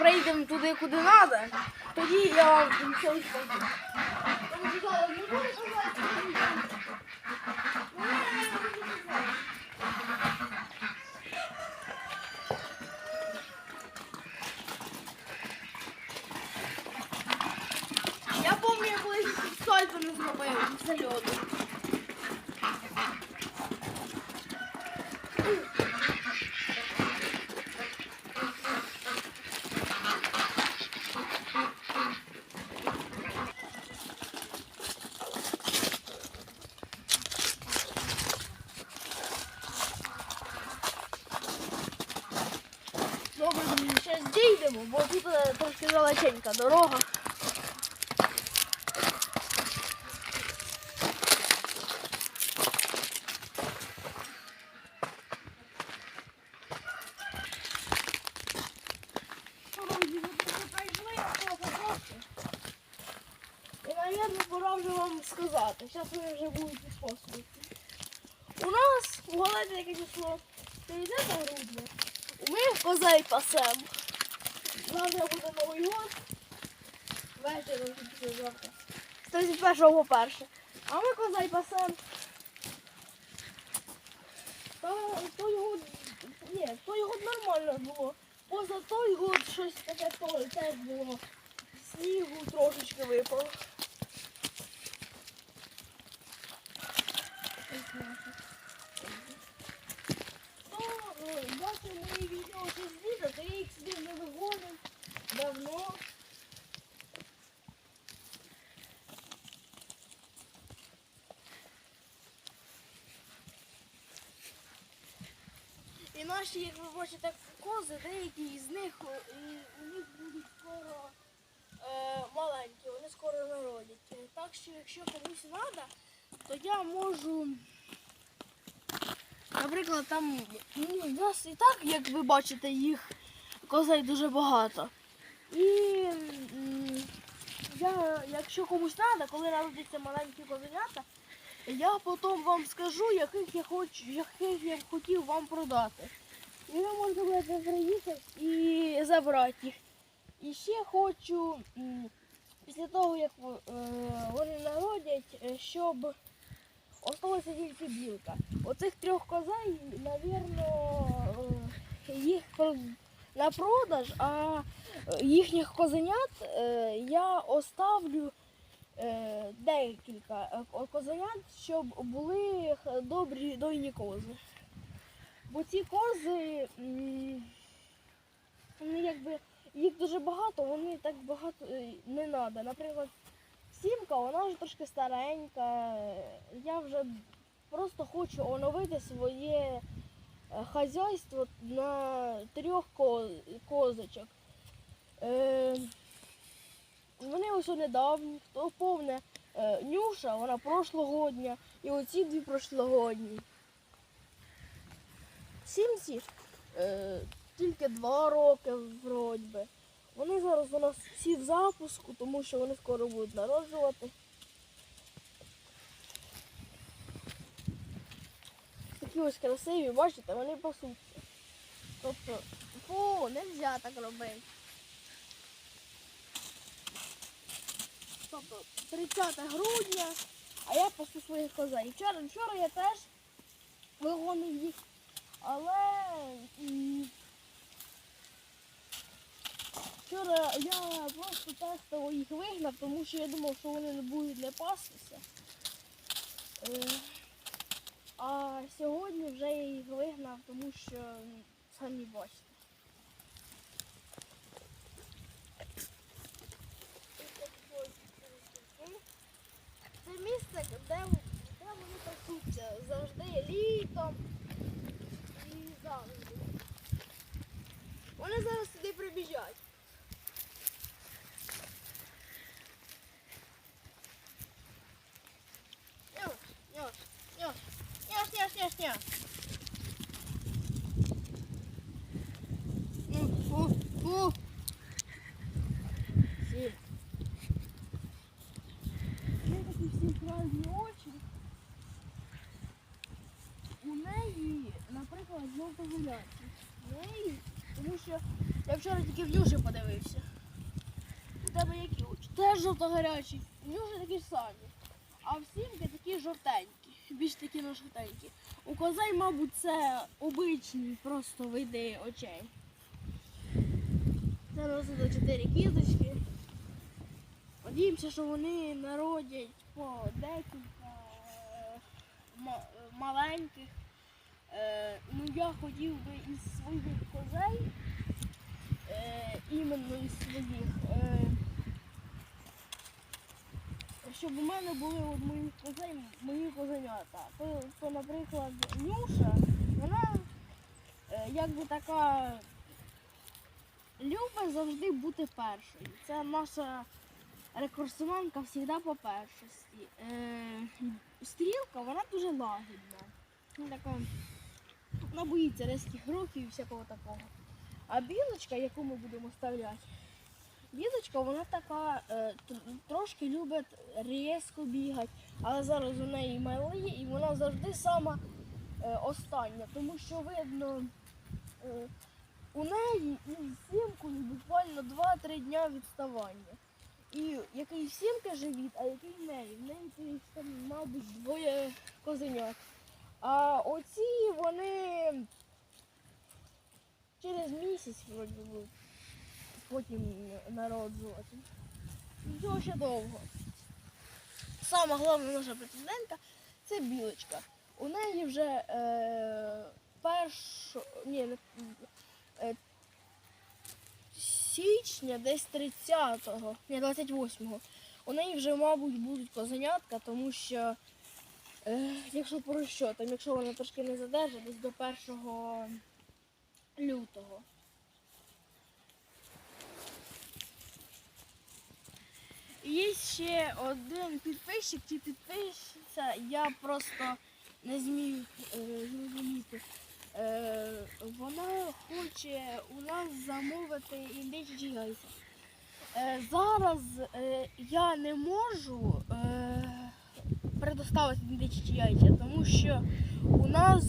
прийдемо туди, куди треба, тоді я вам все скажу. Тому що зараз не буду казати. Ну, я не буду казати. Я пам'ятаю, я колись сальто не зробив з льоду. Добре, зараз дійдемо, бо тут е, трошки далеченька дорога. Друзі, ви тут прийшли, а то запросто. І, мабуть, пора вже вам сказати. Зараз ви вже будете способити. У нас у Галеті яке число 30 грудня. Ми козей пасем. Завтра буде Новий год. Вечором після завтра. З 31 по перше. А ми козей пасем. Та той год, ні, той год нормально було. Поза той год щось таке теж було. Снігу трошечки випало. Хто е, бачив мої відео ще з літа, то я їх собі вже вигонив давно. І наші, як ви бачите, кози, деякі з них, е, у них будуть скоро е, маленькі, вони скоро народять. Е, Так що, якщо комусь треба, то я можу. Наприклад, там ну, у нас і так, як ви бачите, їх козей дуже багато. І я, якщо комусь треба, коли народяться маленькі козенята, я потім вам скажу, яких я хочу, яких я хотів вам продати. І ви можете будете приїхати і забрати їх. І ще хочу після того, як е, вони народять, е, щоб осталася тільки білка. Оцих трьох козей, напевно, їх про- на продаж, а е, їхніх козенят е, я оставлю е, декілька козенят, щоб були добрі дойні кози. Бо ці кози, вони якби їх дуже багато, вони так багато не треба. Наприклад, сімка, вона вже трошки старенька. Я вже просто хочу оновити своє хазяйство на трьох козочок. Е, вони ось недавні, хто повне е, Нюша, вона прошлогодня, і оці дві прошлогодні. Сімці е, тільки два роки вроді. Вони зараз у нас всі в запуску, тому що вони скоро будуть народжувати. Такі ось красиві, бачите, вони пасуться. Тобто, фу, не так робити. Тобто 30 грудня, а я пасу своїх козей. Вчора, вчора я теж вигонив їх, але Вчора я просто тестово їх вигнав, тому що я думав, що вони не будуть не пастися. А сьогодні вже я їх вигнав, тому що самі бачите. Це місце, де, де вони пасуться завжди літом і завжди. Вони зараз сюди прибіжать. Няш, няш, няш, няш, няш, няш, няш. Ну, фу, фу. Сім. Є такі всі правильні очі. У неї, наприклад, жовто-гуляці. У неї, тому що вчора тільки в Нюші подивився. У тебе які очі? Теж жовто-гарячі. У Нюші такі самі. А в сімки такі жовтенькі, більш такі на жовтенькі. У козей, мабуть, це обичні просто види очей. Це у чотири кізочки. Надіємося, що вони народять по декілька е, маленьких. Е, ну я хотів би із своїх козей, е, іменно із своїх, щоб у мене були от моїх козей, мої козенята. То, то наприклад, Нюша, вона е, якби така любить завжди бути першою. Це наша рекордсменка завжди по першості. Е, стрілка, вона дуже лагідна. Вона така, вона боїться різких рухів і всякого такого. А білочка, яку ми будемо вставляти, білочка, вона така тр- любить різко бігати, але зараз у неї малі і вона завжди сама е, остання, тому що видно. Е, у неї і з сімкою буквально 2-3 дня відставання. І який в сімки живіт, а який в неї. В неї там, мабуть, двоє козенят. А оці вони через місяць вроді будуть потім народжувати. Цього ще довго. Сама головна наша претендентка це білочка. У неї вже е, першу, ні, не, е, січня, десь 30-го, ні, 28-го. У неї вже, мабуть, будуть козенятка, тому що, е, якщо по розчотам, якщо вона трошки не задержить, десь до 1 лютого. Є ще один підписчик чи підписчиця, я просто не зміг е, зрозуміти. Е, вона хоче у нас замовити індичі яйця. Е, зараз е, я не можу е, предоставити індичі яйця, тому що у нас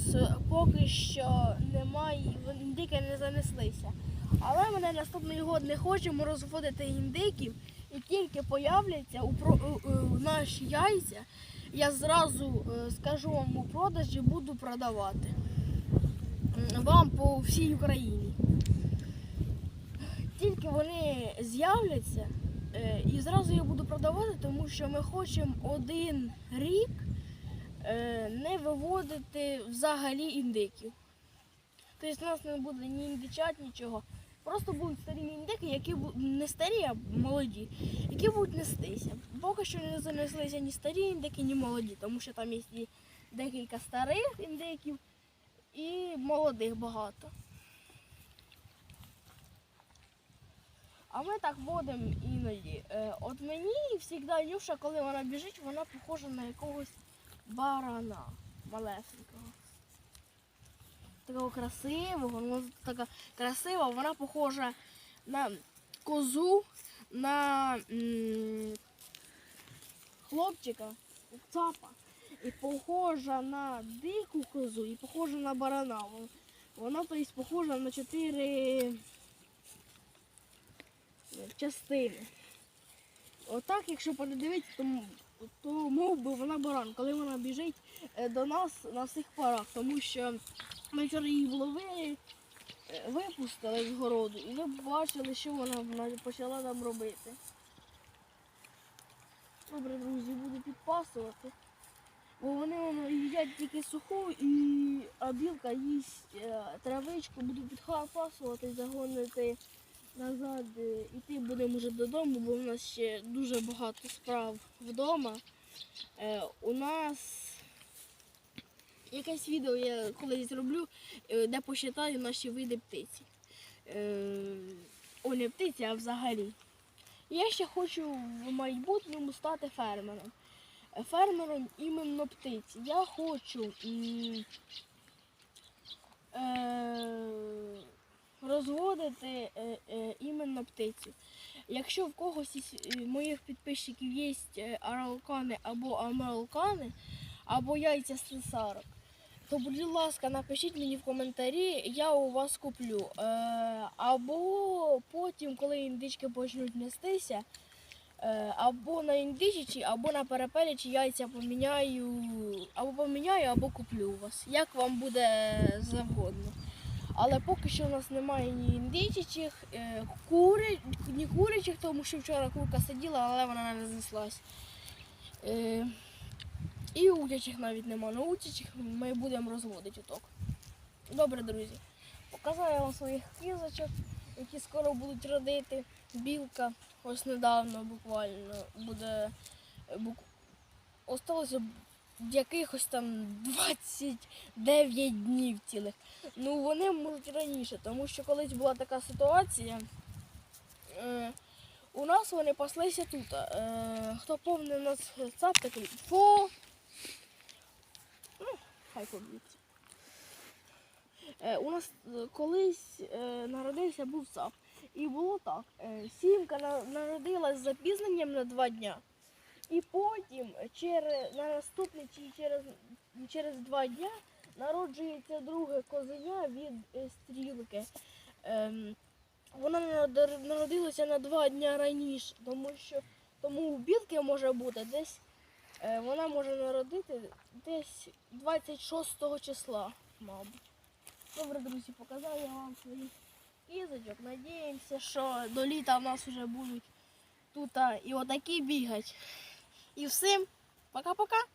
поки що немає, індики не занеслися. Але ми на наступний год не хочемо розводити індиків і тільки появляться у, про, наші яйця, я зразу е, скажу вам у продажі, буду продавати вам по всій Україні. Тільки вони з'являться, е, і зразу я буду продавати, тому що ми хочемо один рік е, не виводити взагалі індиків. Тобто у нас не буде ні індичат, нічого. Просто будуть старі індики, які бу- не старі, а молоді, які будуть нестися. Поки що не занеслися ні старі індики, ні молоді, тому що там є і декілька старих індиків і молодих багато. А ми так водимо іноді. Е, От мені завжди Нюша, коли вона біжить, вона похожа на якогось барана малесенького. Такого красивого, вона така красива, вона похожа на козу, на хлопчика, цапа. І похожа на дику козу, і похожа на барана. Вона тобто, похожа на чотири частини. Отак, якщо передивитися, то, то мов би вона баран, коли вона біжить е, до нас на всіх парах, тому що ми вчора її вловили, е, випустили з городу, і ви бачили, що вона почала нам робити. Добре, друзі, буду підпасувати. Бо вони їдять тільки суху, і а білка їсть е, травичку, буду підпасувати, загонити назад, е, іти будемо вже додому, бо в нас ще дуже багато справ вдома. Е, у нас якесь відео я колись зроблю, е, де посчитаю наші види птиці. Е, о, не птиці, а взагалі. Я ще хочу в майбутньому стати фермером. Фермером іменно птиці. Я хочу е, розводити іменно птицю. Якщо в когось із моїх підписчиків є аралкани або амалкани, або яйця сесарок, то, будь ласка, напишіть мені в коментарі, я у вас куплю. Е, або потім, коли індички почнуть нестися, е, або на індичичі, або на перепелячі яйця поміняю, або поміняю, або куплю у вас. Як вам буде завгодно. Але поки що у нас немає ні індичичих, е, кури, ні курячих, тому що вчора курка сиділа, але вона не знеслась. І утячих навіть нема. На утячих ми будемо розводити уток. Добре, друзі. Показаю вам своїх кізочок, які скоро будуть родити. Білка ось недавно буквально буде. Бук... Осталося якихось там 29 днів цілих. Ну вони можуть раніше, тому що колись була така ситуація. Е, у нас вони паслися тут. Е, хто повний у нас цап такий фо. Хай поб'ється. Е, у нас е, колись е, народився був цап. І було так. Е, сімка на- народилась з запізненням на два дня. І потім через, на наступний чи через, через два дня народжується друге козеня від е, стрілки. Ем, вона народилася на два дні раніше, тому що тому у білки може бути десь. Е, Вона може народити десь 26 числа, мабуть. Добре, друзі, показав я вам своїх кізочок. Надіємося, що до літа в нас вже будуть тут і отакі бігати. І всім пока-пока.